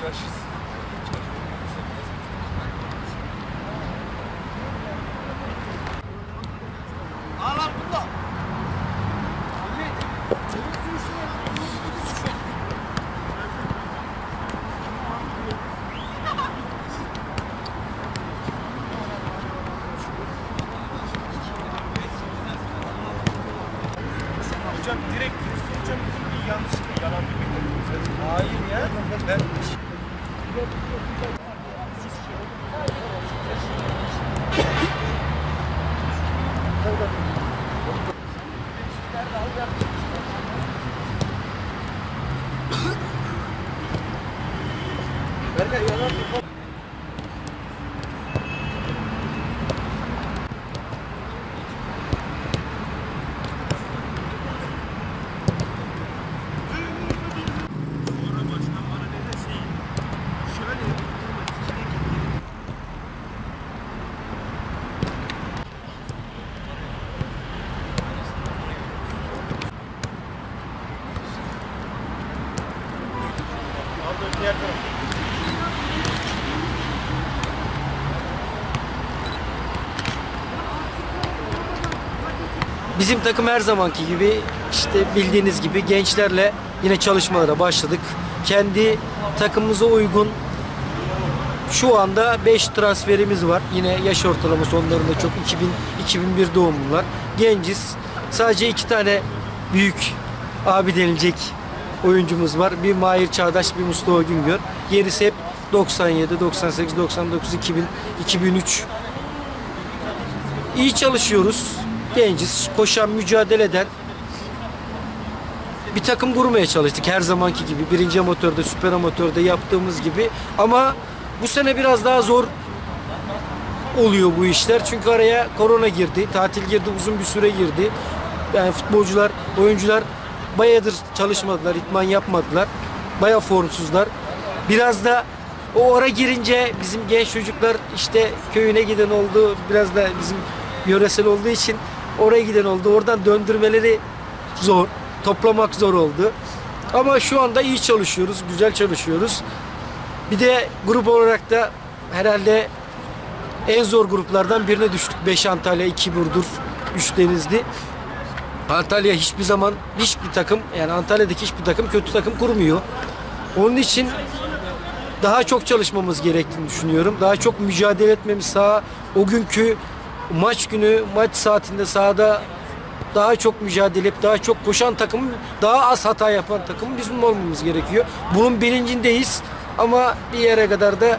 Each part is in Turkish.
Çarşısı. Ağlar bunda. Hocam direkt hocam bir yanlışlıkla yalan bilmek Hayır ya. Ben Aldım Bizim takım her zamanki gibi işte bildiğiniz gibi gençlerle yine çalışmalara başladık. Kendi takımımıza uygun şu anda 5 transferimiz var. Yine yaş ortalaması onların da çok 2000 2001 doğumlular. Genciz. Sadece iki tane büyük abi denilecek oyuncumuz var. Bir Mahir Çağdaş, bir Mustafa Güngör. Gerisi hep 97, 98, 99, 2000, 2003 İyi çalışıyoruz. Genciz, koşan, mücadele eden bir takım kurmaya çalıştık her zamanki gibi. Birinci amatörde, süper amatörde yaptığımız gibi. Ama bu sene biraz daha zor oluyor bu işler. Çünkü araya korona girdi, tatil girdi, uzun bir süre girdi. Yani futbolcular, oyuncular bayağıdır çalışmadılar, itman yapmadılar. Baya formsuzlar. Biraz da o ara girince bizim genç çocuklar işte köyüne giden oldu. Biraz da bizim yöresel olduğu için oraya giden oldu. Oradan döndürmeleri zor. Toplamak zor oldu. Ama şu anda iyi çalışıyoruz, güzel çalışıyoruz. Bir de grup olarak da herhalde en zor gruplardan birine düştük. 5 Antalya, 2 Burdur, 3 Denizli. Antalya hiçbir zaman hiçbir takım yani Antalya'daki hiçbir takım kötü takım kurmuyor. Onun için daha çok çalışmamız gerektiğini düşünüyorum. Daha çok mücadele etmemiz sağ o günkü maç günü maç saatinde sahada daha çok mücadele edip daha çok koşan takımın daha az hata yapan takımın bizim olmamız gerekiyor. Bunun bilincindeyiz ama bir yere kadar da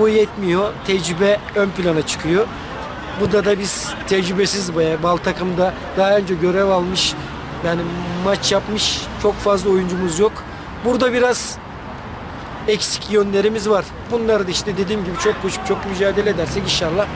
bu yetmiyor. Tecrübe ön plana çıkıyor. Burada da biz tecrübesiz bayağı. Bal takımda daha önce görev almış yani maç yapmış çok fazla oyuncumuz yok. Burada biraz eksik yönlerimiz var. Bunları da işte dediğim gibi çok koşup çok mücadele edersek inşallah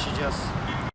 she just